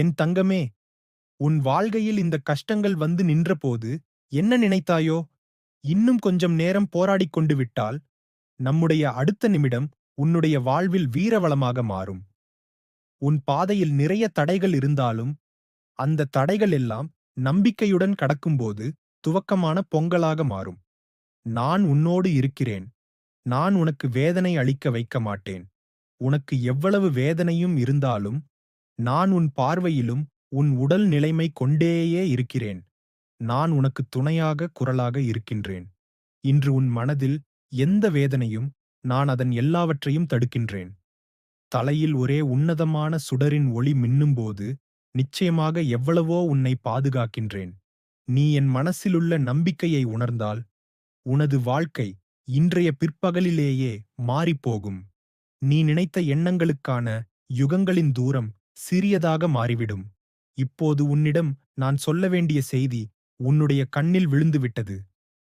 என் தங்கமே உன் வாழ்கையில் இந்த கஷ்டங்கள் வந்து நின்றபோது என்ன நினைத்தாயோ? இன்னும் கொஞ்சம் நேரம் போராடிக் கொண்டு விட்டால் நம்முடைய அடுத்த நிமிடம் உன்னுடைய வாழ்வில் வீரவளமாக மாறும். உன் பாதையில் நிறைய தடைகள் இருந்தாலும் அந்த தடைகள் எல்லாம் நம்பிக்கையுடன் கடக்கும்போது துவக்கமான பொங்கலாக மாறும். நான் உன்னோடு இருக்கிறேன். நான் உனக்கு வேதனை அளிக்க வைக்க மாட்டேன். உனக்கு எவ்வளவு வேதனையும் இருந்தாலும் நான் உன் பார்வையிலும் உன் உடல் நிலைமை கொண்டேயே இருக்கிறேன். நான் உனக்கு துணையாக குரலாக இருக்கின்றேன். இன்று உன் மனதில் எந்த வேதனையும் நான் அதன் எல்லாவற்றையும் தடுக்கின்றேன். தலையில் ஒரே உன்னதமான சுடரின் ஒளி மின்னும்போது நிச்சயமாக எவ்வளவோ உன்னை பாதுகாக்கின்றேன். நீ என் மனசிலுள்ள நம்பிக்கையை உணர்ந்தால் உனது வாழ்க்கை இன்றைய பிற்பகலிலேயே மாறிப்போகும். நீ நினைத்த எண்ணங்களுக்கான யுகங்களின் தூரம் சிறியதாக மாறிவிடும். இப்போது உன்னிடம் நான் சொல்ல வேண்டிய செய்தி உன்னுடைய கண்ணில் விழுந்துவிட்டது.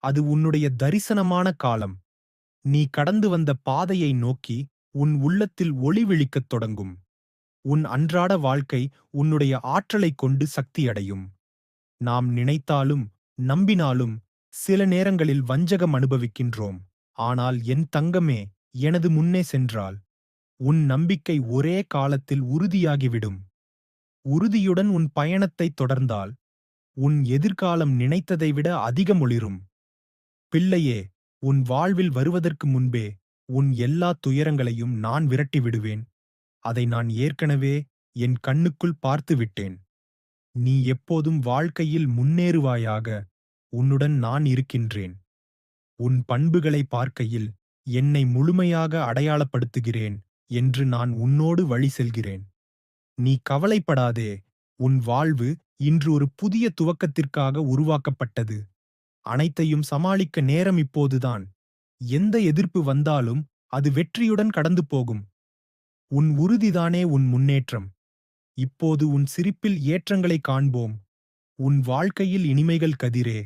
அது உன்னுடைய தரிசனமான காலம். நீ கடந்து வந்த பாதையை நோக்கி உன் உள்ளத்தில் ஒளி விழிக்கத் தொடங்கும். உன் அன்றாட வாழ்க்கை உன்னுடைய ஆற்றலைக் கொண்டு சக்தியடையும். நாம் நினைத்தாலும் நம்பினாலும் சில நேரங்களில் வஞ்சகம் அனுபவிக்கின்றோம். ஆனால் என் தங்கமே எனது முன்னே சென்றால் உன் நம்பிக்கை ஒரே காலத்தில் உறுதியாகிவிடும். உறுதியுடன் உன் பயணத்தைத் தொடர்ந்தால் உன் எதிர்காலம் நினைத்ததை விட அதிகம் ஒளிரும். பிள்ளையே உன் வாழ்வில் வருவதற்கு முன்பே உன் எல்லா துயரங்களையும் நான் விரட்டி விடுவேன். அதை நான் ஏற்கனவே என் கண்ணுக்குள் பார்த்து விட்டேன். நீ எப்போதும் வாழ்க்கையில் முன்னேறுவாயாக உன்னுடன் நான் இருக்கின்றேன். உன் பண்புகளை பார்க்கையில் என்னை முழுமையாக அடையாளப்படுத்துகிறேன். என்று நான் உன்னோடு வழி செல்கிறேன். நீ கவலைப்படாதே உன் வாழ்வு இன்று ஒரு புதிய துவக்கத்திற்காக உருவாக்கப்பட்டது. அனைத்தையும் சமாளிக்க நேரம் இப்போதுதான். எந்த எதிர்ப்பு வந்தாலும் அது வெற்றியுடன் கடந்து போகும். உன் உறுதிதானே உன் முன்னேற்றம். இப்போது உன் சிரிப்பில் ஏற்றங்களை காண்போம். உன் வாழ்க்கையில் இனிமைகள் கதிரே.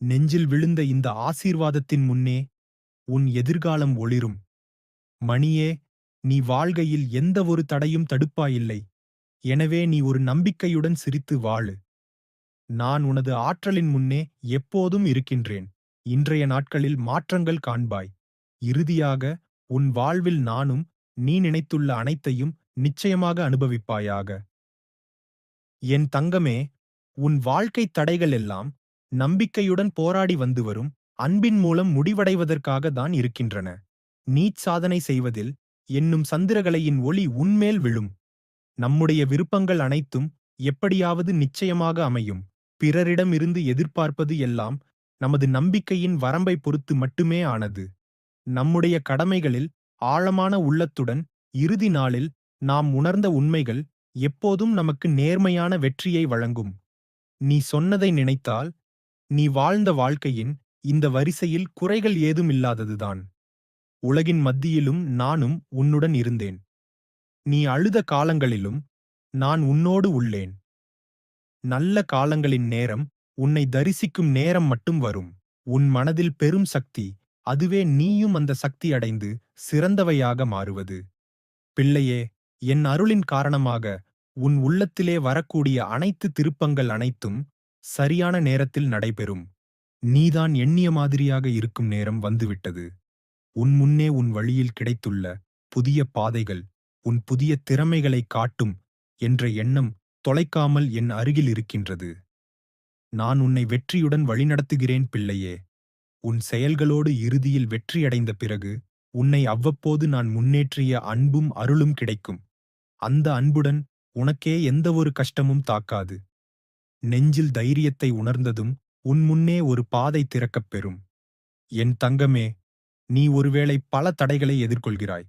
நெஞ்சில் விழுந்த இந்த ஆசீர்வாதத்தின் முன்னே உன் எதிர்காலம் ஒளிரும். மணியே நீ வாழ்கையில் எந்த ஒரு தடையும் தடுப்பாயில்லை. எனவே நீ ஒரு நம்பிக்கையுடன் சிரித்து வாழு. நான் உனது ஆற்றலின் முன்னே எப்போதும் இருக்கின்றேன். இன்றைய நாட்களில் மாற்றங்கள் காண்பாய். இறுதியாக உன் வாழ்வில் நானும் நீ நினைத்துள்ள அனைத்தையும் நிச்சயமாக அனுபவிப்பாயாக. என் தங்கமே உன் வாழ்க்கைத் தடைகள் எல்லாம் நம்பிக்கையுடன் போராடி வந்து வரும் அன்பின் மூலம் முடிவடைவதற்காக தான் இருக்கின்றன. நீச் சாதனை செய்வதில் என்னும் சந்திரகலையின் ஒளி உன்மேல் விழும். நம்முடைய விருப்பங்கள் அனைத்தும் எப்படியாவது நிச்சயமாக அமையும். பிறரிடமிருந்து எதிர்பார்ப்பது எல்லாம் நமது நம்பிக்கையின் வரம்பை பொறுத்து மட்டுமே ஆனது. நம்முடைய கடமைகளில் ஆழமான உள்ளத்துடன் இறுதி நாளில் நாம் உணர்ந்த உண்மைகள் எப்போதும் நமக்கு நேர்மையான வெற்றியை வழங்கும். நீ சொன்னதை நினைத்தால் நீ வாழ்ந்த வாழ்க்கையின் இந்த வரிசையில் குறைகள் ஏதும் இல்லாததுதான். உலகின் மத்தியிலும் நானும் உன்னுடன் இருந்தேன். நீ அழுத காலங்களிலும் நான் உன்னோடு உள்ளேன். நல்ல காலங்களின் நேரம் உன்னை தரிசிக்கும் நேரம் மட்டும் வரும். உன் மனதில் பெரும் சக்தி அதுவே நீயும் அந்த சக்தி அடைந்து சிறந்தவையாக மாறுவது. பிள்ளையே என் அருளின் காரணமாக உன் உள்ளத்திலே வரக்கூடிய அனைத்து திருப்பங்கள் அனைத்தும் சரியான நேரத்தில் நடைபெறும். நீதான் எண்ணிய மாதிரியாக இருக்கும் நேரம் வந்துவிட்டது. உன் முன்னே உன் வழியில் கிடைத்துள்ள புதிய பாதைகள் உன் புதிய திறமைகளை காட்டும் என்ற எண்ணம் தொலைக்காமல் என் அருகில் இருக்கின்றது. நான் உன்னை வெற்றியுடன் வழிநடத்துகிறேன் பிள்ளையே. உன் செயல்களோடு இறுதியில் வெற்றியடைந்த பிறகு உன்னை அவ்வப்போது நான் முன்னேற்றிய அன்பும் அருளும் கிடைக்கும். அந்த அன்புடன் உனக்கே எந்தவொரு கஷ்டமும் தாக்காது. நெஞ்சில் தைரியத்தை உணர்ந்ததும் உன் முன்னே ஒரு பாதை திறக்கப் பெறும் என் தங்கமே நீ ஒருவேளை பல தடைகளை எதிர்கொள்கிறாய்.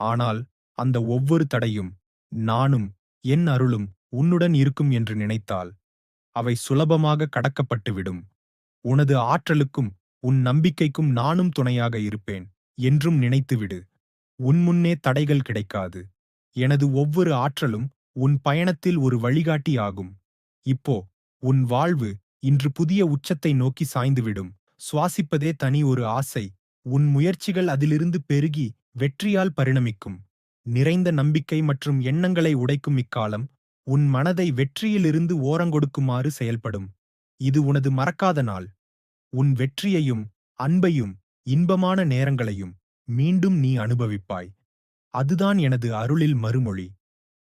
ஆனால் அந்த ஒவ்வொரு தடையும் நானும் என் அருளும் உன்னுடன் இருக்கும் என்று நினைத்தால் அவை சுலபமாக கடக்கப்பட்டுவிடும். உனது ஆற்றலுக்கும் உன் நம்பிக்கைக்கும் நானும் துணையாக இருப்பேன் என்றும் நினைத்துவிடு. உன் முன்னே தடைகள் கிடைக்காது. எனது ஒவ்வொரு ஆற்றலும் உன் பயணத்தில் ஒரு வழிகாட்டி ஆகும். இப்போ உன் வாழ்வு இன்று புதிய உச்சத்தை நோக்கி சாய்ந்துவிடும். சுவாசிப்பதே தனி ஒரு ஆசை. உன் முயற்சிகள் அதிலிருந்து பெருகி வெற்றியால் பரிணமிக்கும். நிறைந்த நம்பிக்கை மற்றும் எண்ணங்களை உடைக்கும் இக்காலம் உன் மனதை வெற்றியிலிருந்து ஓரங்கொடுக்குமாறு செயல்படும். இது உனது மறக்காத நாள். உன் வெற்றியையும் அன்பையும் இன்பமான நேரங்களையும் மீண்டும் நீ அனுபவிப்பாய். அதுதான் எனது அருளில் மறுமொழி.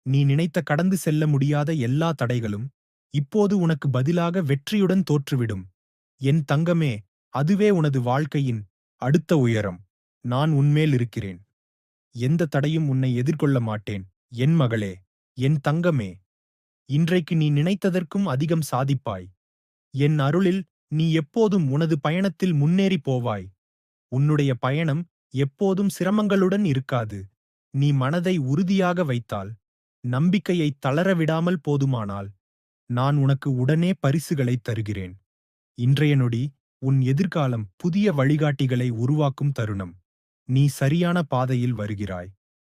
நீ நினைத்த கடந்து செல்ல முடியாத எல்லா தடைகளும் இப்போது உனக்கு பதிலாக வெற்றியுடன் தோற்றுவிடும். என் தங்கமே அதுவே உனது வாழ்க்கையின் அடுத்த உயரம் நான் உன்மேல் இருக்கிறேன். எந்த தடையும் உன்னை எதிர்கொள்ள மாட்டேன். என் மகளே என் தங்கமே இன்றைக்கு நீ நினைத்ததற்கும் அதிகம் சாதிப்பாய். என் அருளில் நீ எப்போதும் உனது பயணத்தில் முன்னேறி போவாய். உன்னுடைய பயணம் எப்போதும் சிரமங்களுடன் இருக்காது. நீ மனதை உறுதியாக வைத்தால் நம்பிக்கையை தளரவிடாமல் போதுமானால் நான் உனக்கு உடனே பரிசுகளைத் தருகிறேன். இன்றைய நொடி உன் எதிர்காலம் புதிய வழிகாட்டிகளை உருவாக்கும் தருணம். நீ சரியான பாதையில் வருகிறாய்.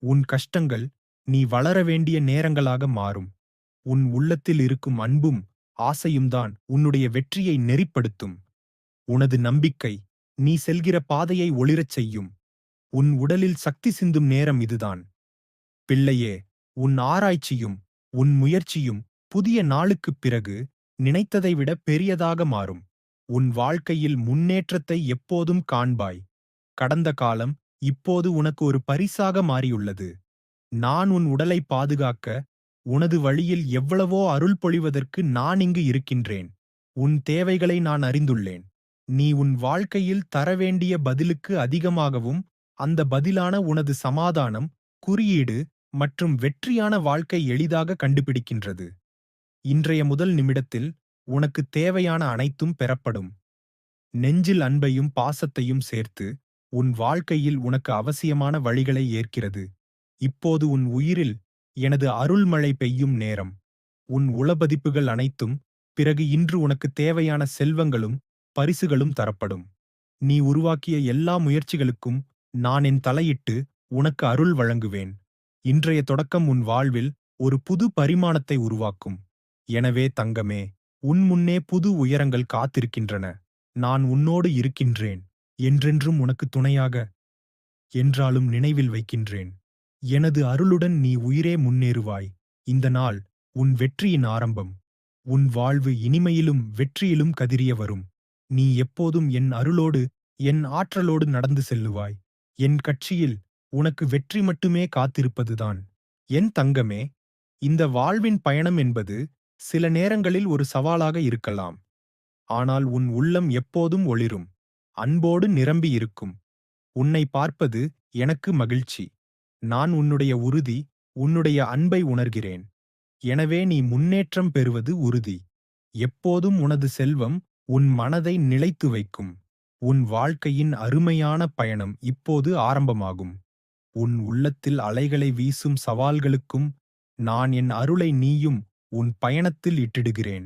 உன் கஷ்டங்கள் நீ வளர வேண்டிய நேரங்களாக மாறும். உன் உள்ளத்தில் இருக்கும் அன்பும் ஆசையும்தான் உன்னுடைய வெற்றியை நெறிப்படுத்தும். உனது நம்பிக்கை நீ செல்கிற பாதையை ஒளிரச் செய்யும். உன் உடலில் சக்தி சிந்தும் நேரம் இதுதான். பிள்ளையே உன் ஆராய்ச்சியும் உன் முயற்சியும் புதிய நாளுக்குப் பிறகு நினைத்ததை விட பெரியதாக மாறும். உன் வாழ்க்கையில் முன்னேற்றத்தை எப்போதும் காண்பாய். கடந்த காலம் இப்போது உனக்கு ஒரு பரிசாக மாறியுள்ளது. நான் உன் உடலை பாதுகாக்க உனது வழியில் எவ்வளவோ அருள் பொழிவதற்கு நான் இங்கு இருக்கின்றேன். உன் தேவைகளை நான் அறிந்துள்ளேன். நீ உன் வாழ்க்கையில் தரவேண்டிய பதிலுக்கு அதிகமாகவும் அந்த பதிலான உனது சமாதானம் குறியீடு மற்றும் வெற்றியான வாழ்க்கை எளிதாக கண்டுபிடிக்கின்றது. இன்றைய முதல் நிமிடத்தில் உனக்கு தேவையான அனைத்தும் பெறப்படும். நெஞ்சில் அன்பையும் பாசத்தையும் சேர்த்து உன் வாழ்க்கையில் உனக்கு அவசியமான வழிகளை ஏற்கிறது. இப்போது உன் உயிரில் எனது அருள்மழை பெய்யும் நேரம். உன் உளபதிப்புகள் அனைத்தும் பிறகு இன்று உனக்கு தேவையான செல்வங்களும் பரிசுகளும் தரப்படும். நீ உருவாக்கிய எல்லா முயற்சிகளுக்கும் நான் என் தலையிட்டு உனக்கு அருள் வழங்குவேன். இன்றைய தொடக்கம் உன் வாழ்வில் ஒரு புது பரிமாணத்தை உருவாக்கும். எனவே தங்கமே உன் முன்னே புது உயரங்கள் காத்திருக்கின்றன. நான் உன்னோடு இருக்கின்றேன். என்றென்றும் உனக்கு துணையாக என்றாலும் நினைவில் வைக்கின்றேன். எனது அருளுடன் நீ உயிரே முன்னேறுவாய். இந்த நாள் உன் வெற்றியின் ஆரம்பம். உன் வாழ்வு இனிமையிலும் வெற்றியிலும் கதிரிய வரும். நீ எப்போதும் என் அருளோடு என் ஆற்றலோடு நடந்து செல்லுவாய். என் கட்சியில் உனக்கு வெற்றி மட்டுமே காத்திருப்பதுதான். என் தங்கமே இந்த வாழ்வின் பயணம் என்பது சில நேரங்களில் ஒரு சவாலாக இருக்கலாம். ஆனால் உன் உள்ளம் எப்போதும் ஒளிரும். அன்போடு நிரம்பி இருக்கும். உன்னை பார்ப்பது எனக்கு மகிழ்ச்சி. நான் உன்னுடைய உறுதி உன்னுடைய அன்பை உணர்கிறேன். எனவே நீ முன்னேற்றம் பெறுவது உறுதி. எப்போதும் உனது செல்வம் உன் மனதை நிலைத்து வைக்கும். உன் வாழ்க்கையின் அருமையான பயணம் இப்போது ஆரம்பமாகும். உன் உள்ளத்தில் அலைகளை வீசும் சவால்களுக்கும் நான் என் அருளை நீயும் உன் பயணத்தில் இட்டிடுகிறேன்.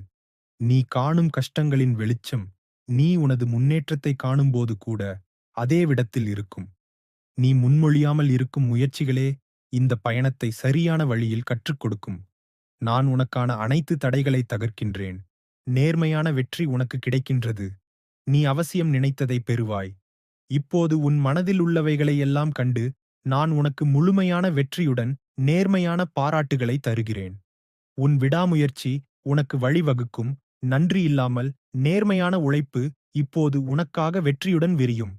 நீ காணும் கஷ்டங்களின் வெளிச்சம் நீ உனது முன்னேற்றத்தை காணும்போது கூட அதே விடத்தில் இருக்கும். நீ முன்மொழியாமல் இருக்கும் முயற்சிகளே இந்த பயணத்தை சரியான வழியில் கற்றுக் கொடுக்கும் நான் உனக்கான அனைத்து தடைகளை தகர்க்கின்றேன். நேர்மையான வெற்றி உனக்கு கிடைக்கின்றது. நீ அவசியம் நினைத்ததை பெறுவாய். இப்போது உன் மனதில் உள்ளவைகளை எல்லாம் கண்டு நான் உனக்கு முழுமையான வெற்றியுடன் நேர்மையான பாராட்டுகளை தருகிறேன். உன் விடாமுயற்சி உனக்கு வழிவகுக்கும். நன்றி இல்லாமல் நேர்மையான உழைப்பு இப்போது உனக்காக வெற்றியுடன் விரியும்.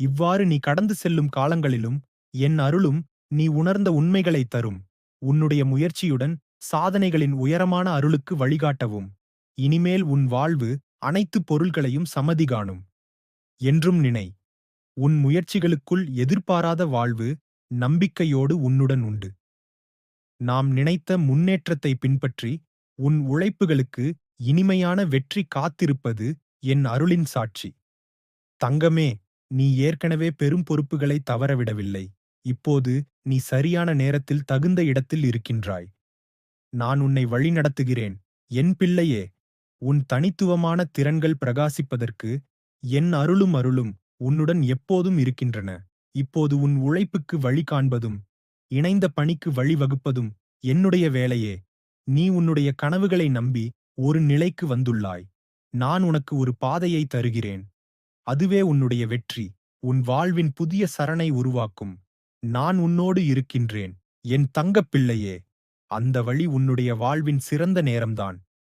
இவ்வாறு நீ கடந்து செல்லும் காலங்களிலும் என் அருளும் நீ உணர்ந்த உண்மைகளைத் தரும். உன்னுடைய முயற்சியுடன் சாதனைகளின் உயரமான அருளுக்கு வழிகாட்டவும். இனிமேல் உன் வாழ்வு அனைத்து பொருள்களையும் சமதி காணும் என்றும் நினை. உன் முயற்சிகளுக்குள் எதிர்பாராத வாழ்வு நம்பிக்கையோடு உன்னுடன் உண்டு. நாம் நினைத்த முன்னேற்றத்தை பின்பற்றி உன் உழைப்புகளுக்கு இனிமையான வெற்றி காத்திருப்பது என் அருளின் சாட்சி. தங்கமே நீ ஏற்கனவே பெரும் பொறுப்புகளை தவறவிடவில்லை. இப்போது நீ சரியான நேரத்தில் தகுந்த இடத்தில் இருக்கின்றாய். நான் உன்னை வழிநடத்துகிறேன். என் பிள்ளையே உன் தனித்துவமான திறன்கள் பிரகாசிப்பதற்கு என் அருளும் அருளும் உன்னுடன் எப்போதும் இருக்கின்றன. இப்போது உன் உழைப்புக்கு வழி காண்பதும் இணைந்த பணிக்கு வழிவகுப்பதும் என்னுடைய வேலையே. நீ உன்னுடைய கனவுகளை நம்பி ஒரு நிலைக்கு வந்துள்ளாய். நான் உனக்கு ஒரு பாதையை தருகிறேன். அதுவே உன்னுடைய வெற்றி. உன் வாழ்வின் புதிய சரணை உருவாக்கும். நான் உன்னோடு இருக்கின்றேன். என் தங்கப் பிள்ளையே. அந்த வழி உன்னுடைய வாழ்வின் சிறந்த நேரம்தான்.